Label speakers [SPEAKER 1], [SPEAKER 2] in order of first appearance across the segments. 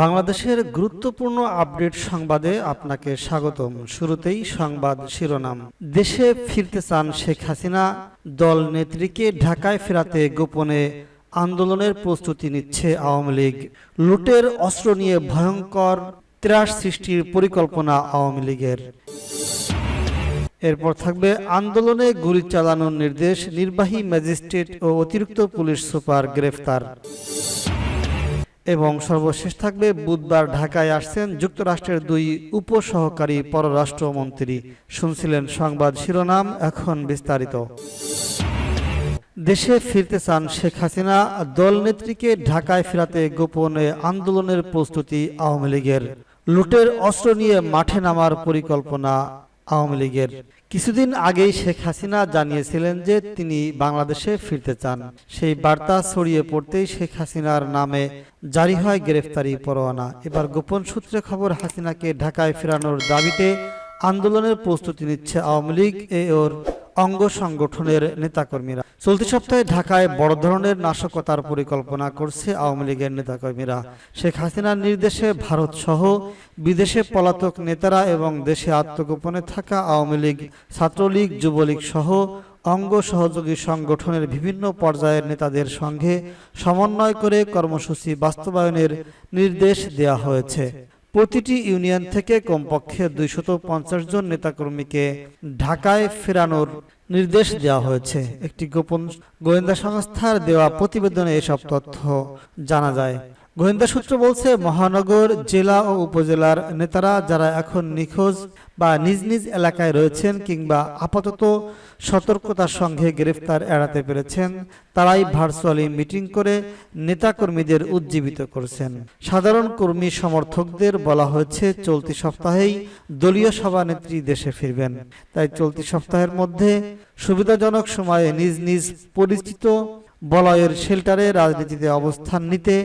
[SPEAKER 1] বাংলাদেশের গুরুত্বপূর্ণ আপডেট সংবাদে আপনাকে স্বাগতম। শুরুতেই সংবাদ শিরোনাম। দেশে ফিরতে চান শেখ হাসিনা। দল নেত্রীকে ঢাকায় ফেরাতে গোপনে আন্দোলনের প্রস্তুতি নিচ্ছে আওয়ামী লীগ। লুটের অস্ত্র নিয়ে ভয়ঙ্কর ত্রাস সৃষ্টির পরিকল্পনা আওয়ামী লীগের। এরপর থাকবে আন্দোলনে গুলি চালানোর নির্দেশ নির্বাহী ম্যাজিস্ট্রেট ও অতিরিক্ত পুলিশ সুপার গ্রেফতার। এবং সর্বশেষ থাকবে বুধবার ঢাকায় আসছেন যুক্তরাষ্ট্রের দুই উপসহকারী পররাষ্ট্রমন্ত্রী। শুনছিলেন সংবাদ শিরোনাম, এখন বিস্তারিত। দেশে ফিরতে চান শেখ হাসিনা দলনেত্রীকে ঢাকায় ফেরাতে গোপনে আন্দোলনের প্রস্তুতি আওয়ামী লীগের। লুটের অস্ত্র নিয়ে মাঠে নামার পরিকল্পনা আওয়ামী লীগের। কিছুদিন আগেই শেখ হাসিনা জানিয়েছিলেন যে তিনি বাংলাদেশে ফিরতে চান। সেই বার্তা ছড়িয়ে পড়তেই শেখ হাসিনার নামে জারি হয় গ্রেফতারি পরোয়ানা। এবার গোপন সূত্রে খবর, হাসিনাকে ঢাকায় ফেরানোর দাবিতে আন্দোলনের প্রস্তুতি নিচ্ছে আওয়ামী লীগ, এ ওর অঙ্গ সংগঠনের নেতাকর্মীরা। চলতি সপ্তাহে ঢাকায় বড় ধরনের নাশকতার পরিকল্পনা করছে আওয়ামী লীগের নেতাকর্মীরা। শেখ হাসিনার নির্দেশে ভারত সহ বিদেশে পলাতক নেতারা এবং দেশে আত্মগোপনে থাকা আওয়ামী লীগ, ছাত্রলীগ, যুবলীগ সহ অঙ্গ সহযোগী সংগঠনের বিভিন্ন পর্যায়ের নেতাদের সঙ্গে সমন্বয় করে কর্মসূচি বাস্তবায়নের নির্দেশ দেওয়া হয়েছে। প্রতিটি ইউনিয়ন থেকে কমপক্ষে দুইশত পঞ্চাশ জন নেতাকর্মীকে ঢাকায় ফেরানোর নির্দেশ দেওয়া হয়েছে। একটি গোপন গোয়েন্দা সংস্থার দেওয়া প্রতিবেদনে এসব তথ্য জানা যায়। গোয়েন্দা সূত্র বলছে, মহানগর জেলা ও উপজেলার নেতারা, যারা এখন নিখোঁজ বা নিজ নিজ এলাকায় রয়েছেন কিংবা আপাতত সতর্কতার সঙ্গে গ্রেফতার এড়াতে পেরেছেন, তারাই ভার্চুয়ালি মিটিং করে নেতাকর্মীদের উজ্জীবিত করছেন। সাধারণ কর্মী সমর্থকদের বলা হয়েছে, চলতি সপ্তাহেই দলীয় সভানেত্রী দেশে ফিরবেন। তাই চলতি সপ্তাহের মধ্যে সুবিধাজনক সময়ে নিজ নিজ পরিচিত বলয়ের শেল্টারে রাজনীতিতে অবস্থান নিতে,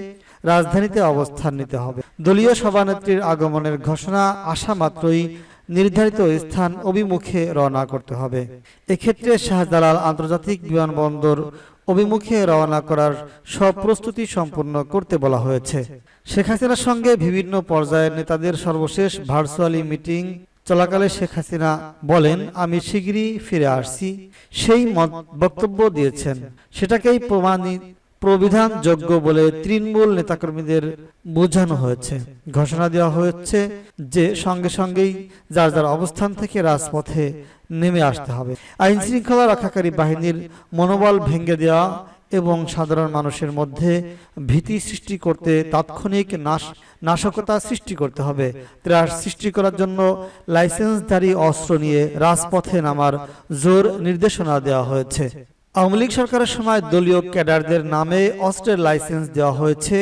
[SPEAKER 1] রাজধানীতে অবস্থান নিতে হবে। দলীয় সভানেত্রীর আগমনের ঘোষণা আসা মাত্রই নির্ধারিত স্থান অভিমুখে রওনা করতে হবে। এক্ষেত্রে শাহজালাল আন্তর্জাতিক বিমানবন্দর অভিমুখে রওনা করার সব প্রস্তুতি সম্পূর্ণ করতে বলা হয়েছে। শেখ হাসিনার সঙ্গে বিভিন্ন পর্যায়ের নেতাদের সর্বশেষ ভার্চুয়ালি মিটিং চলাকালে শেখ হাসিনা বলেন, আমি শিগগিরই ফিরে আসছি। সেই বক্তব্য দিয়েছেন। সেটাকেই প্রমাণিত প্রবিধানযোগ্য বলে তৃণমূল নেতাকর্মীদের বোঝানো হয়েছে। ঘোষণা দেওয়া হয়েছে যে সঙ্গে সঙ্গেই যার যার অবস্থান থেকে রাজপথে নেমে আসতে হবে। আইন শৃঙ্খলা রক্ষাকারী বাহিনীর মনোবল ভেঙে দেওয়া এবং সাধারণ মানুষের মধ্যে ভীতি সৃষ্টি করতে তাৎক্ষণিক নাশ, নাশকতা সৃষ্টি করতে হবে। ত্রাস সৃষ্টি করার জন্য লাইসেন্সধারী অস্ত্র নিয়ে রাজপথে নামার জোর নির্দেশনা দেওয়া হয়েছে। আওয়ামী লীগ সরকারের সময় দলীয় ক্যাডারদের নামে অস্ত্রের লাইসেন্স দেওয়া হয়েছে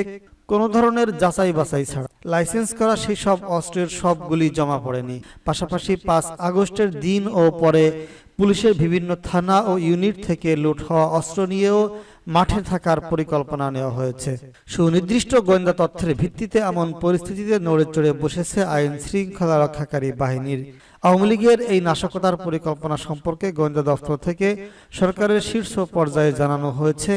[SPEAKER 1] কোনো ধরনের যাচাই বাছাই ছাড়া। লাইসেন্স করা সেই সব অস্ত্রের সবগুলি জমা পড়েনি। পাশাপাশি পাঁচ আগস্টের দিন ও পরে পুলিশের বিভিন্ন থানা ও ইউনিট থেকে লুট হওয়া অস্ত্র নিয়েও মাঠে থাকার পরিকল্পনা নেওয়া হয়েছে। সুনির্দিষ্ট গোয়েন্দা তথ্যের ভিত্তিতে এমন পরিস্থিতিতে নড়ে চড়ে বসেছে আইন শৃঙ্খলা রক্ষাকারী বাহিনীর আওয়ামী লীগের এই নাশকতার পরিকল্পনা সম্পর্কে গোয়েন্দা দপ্তর থেকে সরকারের শীর্ষ পর্যায়ে জানানো হয়েছে,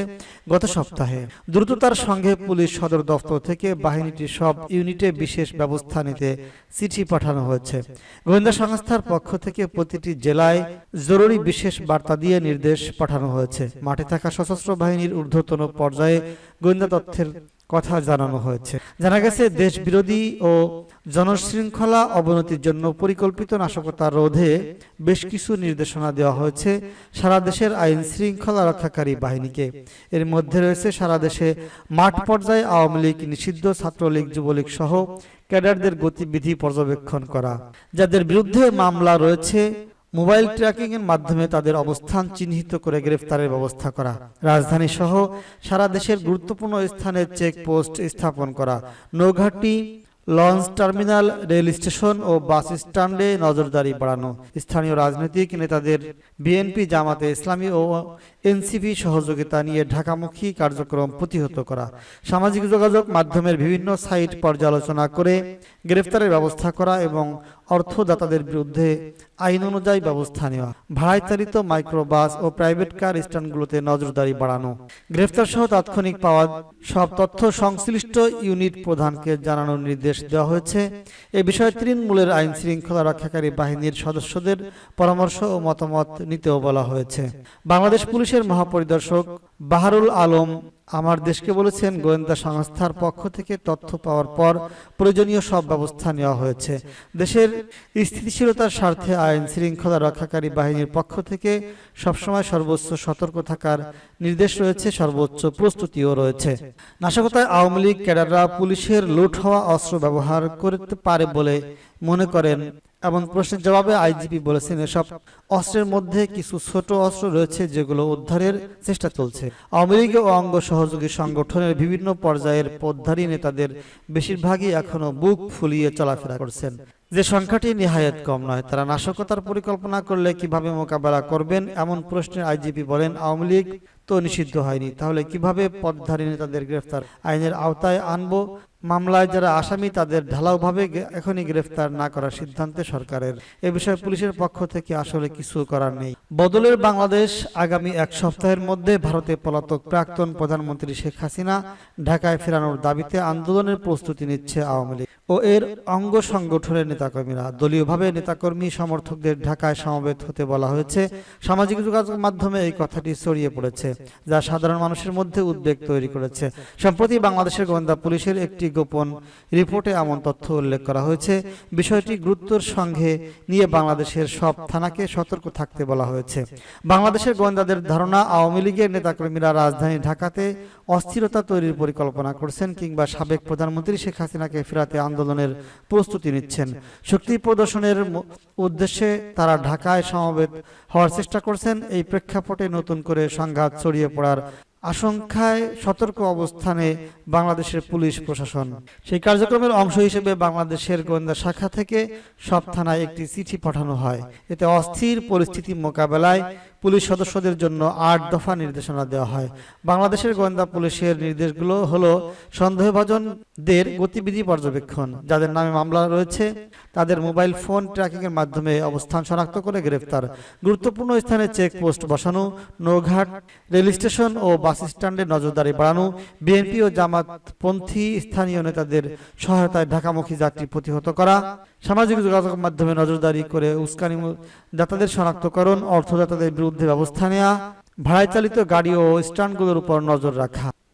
[SPEAKER 1] গত সপ্তাহে। দ্রুততার সঙ্গে পুলিশ সদর দপ্তর থেকে বাহিনীটির সব ইউনিটে বিশেষ ব্যবস্থা নিতে চিঠি পাঠানো হয়েছে। গোয়েন্দা সংস্থার পক্ষ থেকে প্রতিটি জেলায় জরুরি বিশেষ বার্তা দিয়ে নির্দেশ পাঠানো হয়েছে। মাঠে থাকা সশস্ত্র বাহিনীর ঊর্ধ্বতন পর্যায়ে গোয়েন্দা তথ্যের কথা জানানো হয়েছে। জানা গেছে দেশ বিরোধী ও জনশৃঙ্খলা অবনতির জন্য পরিকল্পিত নাশকতা রোধে বেশ কিছু নির্দেশনা দেওয়া হয়েছে সারা দেশের আইন শৃঙ্খলা রক্ষাকারী বাহিনীকে। এর মধ্যে রয়েছে সারা দেশে মাঠ পর্যায়ে আওয়ামী লীগ, নিষিদ্ধ ছাত্রলীগ, যুবলীগ সহ ক্যাডারদের গতিবিধি পর্যবেক্ষণ করা। যাদের বিরুদ্ধে মামলা রয়েছে মোবাইল ট্র্যাকিং এর মাধ্যমে তাদের অবস্থান চিহ্নিত করে গ্রেফতারের ব্যবস্থা করা। রাজধানী সহ সারা দেশের গুরুত্বপূর্ণ স্থানে চেকপোস্ট স্থাপন করা। নৌঘাটি লঞ্চ টার্মিনাল, রেল স্টেশন ও বাস স্ট্যান্ডে নজরদারি বাড়ানো। স্থানীয় রাজনৈতিক নেতাদের বিএনপি জামাতে ইসলামী ও এনসিপি সহযোগিতা নিয়ে ঢাকামুখী কার্যক্রম প্রতিহত করা। সামাজিক যোগাযোগ মাধ্যমের বিভিন্ন সাইট পর্যালোচনা করে গ্রেফতারের ব্যবস্থা করা এবং অর্থদাতাদের বিরুদ্ধে আইন অনুযায়ী ব্যবস্থা নেওয়া। ভাড়াচালিত মাইক্রোবাস ও প্রাইভেট কার স্ট্যান্ডগুলোতে নজরদারি বাড়ানো। গ্রেফতার সহ তাৎক্ষণিক পাওয়া সব তথ্য সংশ্লিষ্ট ইউনিট প্রধানকে জানানোর নির্দেশ দেওয়া হয়েছে। এ বিষয়ে তৃণমূলের আইন শৃঙ্খলা রক্ষাকারী বাহিনীর সদস্যদের পরামর্শ ও মতামত নিতেও বলা হয়েছে। বাংলাদেশ পুলিশের মহাপরিদর্শক বাহারুল আলম আমার দেশকে বলেছেন, গোয়েন্দা সংস্থার পক্ষ থেকে তথ্য পাওয়ার পর প্রয়োজনীয় সব ব্যবস্থা নেওয়া হয়েছে। দেশের স্থিতিশীলতার স্বার্থে আইন শৃঙ্খলা রক্ষাকারী বাহিনীর পক্ষ থেকে সবসময় সর্বোচ্চ সতর্ক থাকার নির্দেশ রয়েছে, সর্বোচ্চ প্রস্তুতিও রয়েছে। নাশকতায় আওয়ামী লীগ ক্যাডাররা পুলিশের লুট হওয়া অস্ত্র ব্যবহার করতে পারে বলে মনে করেন এমন প্রশ্নের জবাবে আইজিপি বলেছেন এসব অস্ত্রের মধ্যে কিছু ছোট অস্ত্র রয়েছে যেগুলো উদ্ধারের চেষ্টা চলছে। আওয়ামী লীগ ও অঙ্গ সহযোগী সংগঠনের বিভিন্ন পর্যায়ের পদধারী নেতাদের বেশিরভাগই এখনও বুক ফুলিয়ে চলাফেরা করছেন। যে সংখ্যাটি নিহায়াত কম নয় তারা নাশকতার পরিকল্পনা করলে কীভাবে মোকাবেলা করবেন এমন প্রশ্নের আইজিপি বলেন আওয়ামী লীগ তো নিষিদ্ধ হয়নি। তাহলে কীভাবে পদধারী নেতাদের গ্রেফতার আইনের আওতায় আনব? মামলায় যারা আসামি, তাদের ঢালাওভাবে এখনই গ্রেফতার না করার সিদ্ধান্তে সরকারের। এ বিষয়ে পুলিশের পক্ষ থেকে আসলে কিছু করার নেই। বদলের বাংলাদেশ আগামী এক সপ্তাহের মধ্যে ভারতে পলাতক প্রাক্তন প্রধানমন্ত্রী শেখ হাসিনা ঢাকায় ফেরানোর দাবিতে আন্দোলনের প্রস্তুতি নিচ্ছে আওয়ামী লীগ ও এর অঙ্গ সংগঠনের নেতাকর্মীরা। দলীয়ভাবে নেতাকর্মী সমর্থকদের ঢাকায় সমবেত হতে বলা হয়েছে। সামাজিক যোগাযোগ মাধ্যমে এই কথাটি ছড়িয়ে পড়েছে, যা সাধারণ মানুষের মধ্যে উদ্বেগ তৈরি করেছে। সম্প্রতি বাংলাদেশের গোয়েন্দা পুলিশের একটি গোপন রিপোর্টে এমন তথ্য উল্লেখ করা হয়েছে। বিষয়টি গুরুত্বের সঙ্গে নিয়ে বাংলাদেশের সব থানাকে সতর্ক থাকতে বলা হয়েছে। বাংলাদেশের গোয়েন্দাদের ধারণা, আওয়ামী লীগের নেতাকর্মীরা রাজধানী ঢাকাতে অস্থিরতা তৈরির পরিকল্পনা করছেন কিংবা সাবেক প্রধানমন্ত্রী শেখ হাসিনাকে ফেরাতে আন্দোলনের প্রস্তুতি নিচ্ছেন। শক্তি প্রদর্শনের উদ্দেশ্যে তারা ঢাকায় সমবেত হওয়ার চেষ্টা করছেন। এই প্রেক্ষাপটে নতুন করে সংঘাত ছড়িয়ে পড়ার আশঙ্কায় সতর্ক অবস্থানে বাংলাদেশের পুলিশ প্রশাসন। সেই কার্যক্রমের অংশ হিসেবে বাংলাদেশের গোয়েন্দা শাখা থেকে সব থানায় একটি চিঠি পাঠানো হয়। এতে অস্থির পরিস্থিতি মোকাবেলায় পুলিশ সদস্যদের জন্য আট দফা নির্দেশনা দেওয়া হয়। বাংলাদেশের গোয়েন্দা পুলিশের নির্দেশগুলো হলো সন্দেহভাজনদের গতিবিধি পর্যবেক্ষণ, যাদের নামে মামলা রয়েছে, তাদের মোবাইল ফোন ট্র্যাকিং এর মাধ্যমে অবস্থান শনাক্ত করে গ্রেফতার, গুরুত্বপূর্ণ স্থানে চেকপোস্ট বসানো, নৌঘাট, রেল স্টেশন ও বাস স্ট্যান্ডে নজরদারি বাড়ানো, বিএনপি ও জামাতপন্থী স্থানীয় নেতাদের সহায়তায় ঢাকামুখী যাত্রী প্রতিহত করা সামাজিক যোগাযোগ মাধ্যমে নজরদারি করে উস্কানি দাতাদের শনাক্তকরণ অর্থদাতাদের বিরুদ্ধে ব্যবস্থা নেওয়া ভাড়ায় চালিত গাড়ি ও স্ট্যান্ডগুলোর উপর নজর রাখা।